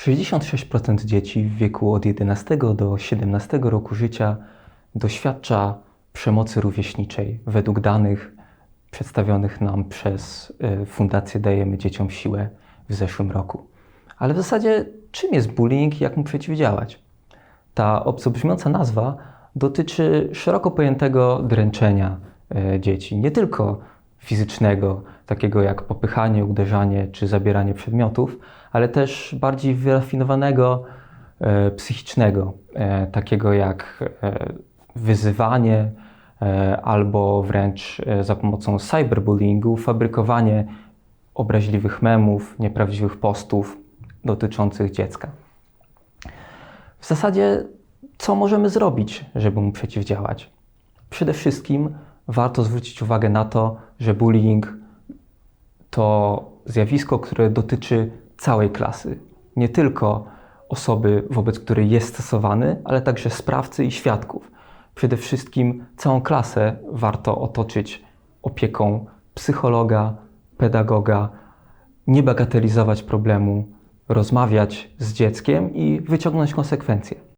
66% dzieci w wieku od 11 do 17 roku życia doświadcza przemocy rówieśniczej według danych przedstawionych nam przez e, Fundację Dajemy Dzieciom Siłę w zeszłym roku. Ale w zasadzie czym jest bullying i jak mu przeciwdziałać? Ta obco brzmiąca nazwa dotyczy szeroko pojętego dręczenia e, dzieci, nie tylko fizycznego, takiego jak popychanie, uderzanie czy zabieranie przedmiotów, ale też bardziej wyrafinowanego e, psychicznego, e, takiego jak e, wyzywanie albo wręcz za pomocą cyberbullyingu fabrykowanie obraźliwych memów, nieprawdziwych postów dotyczących dziecka. W zasadzie, co możemy zrobić, żeby mu przeciwdziałać? Przede wszystkim warto zwrócić uwagę na to, że bullying to zjawisko, które dotyczy całej klasy. Nie tylko osoby, wobec której jest stosowany, ale także sprawcy i świadków. Przede wszystkim całą klasę warto otoczyć opieką psychologa, pedagoga, nie bagatelizować problemu, rozmawiać z dzieckiem i wyciągnąć konsekwencje.